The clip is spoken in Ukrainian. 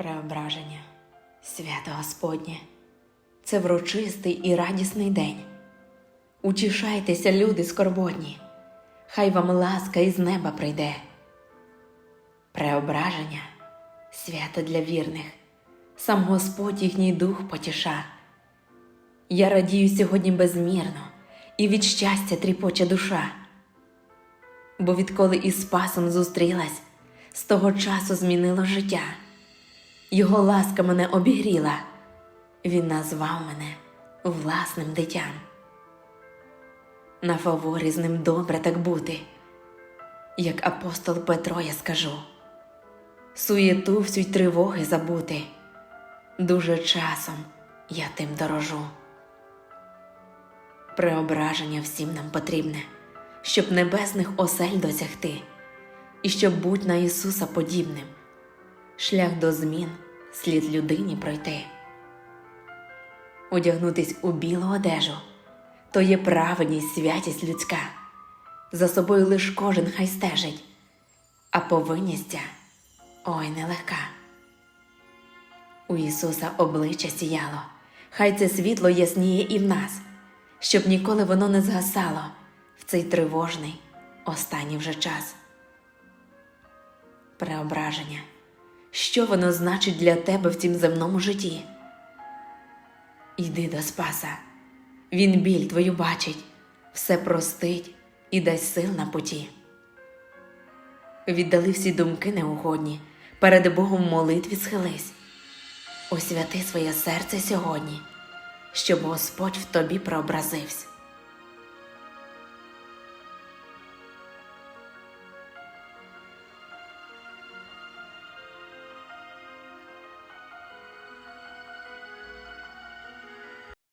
Преображення, свято Господнє, це врочистий і радісний день. Утішайтеся, люди скорботні, хай вам ласка із неба прийде. Преображення, свято для вірних, сам Господь їхній дух потіша. Я радію сьогодні безмірно, і від щастя тріпоче душа. Бо відколи із Спасом зустрілась, з того часу змінило життя. Його ласка мене обігріла, він назвав мене власним дитям. На фаворі з ним добре так бути, як апостол Петро я скажу, суєту всю й тривоги забути, дуже часом я тим дорожу. Преображення всім нам потрібне, щоб небесних осель досягти, і щоб буть на Ісуса подібним. Шлях до змін слід людині пройти. Одягнутись у білу одежу то є праведність, святість людська. За собою лиш кожен хай стежить, а повинність ця ой нелегка. У Ісуса обличчя сіяло, хай це світло ясніє і в нас, щоб ніколи воно не згасало в цей тривожний останній вже час. Преображення що воно значить для тебе в цім земному житті. Йди до Спаса, Він біль твою бачить, все простить і дасть сил на путі. Віддали всі думки неугодні, перед Богом в молитві схились, освяти своє серце сьогодні, щоб Господь в тобі прообразився.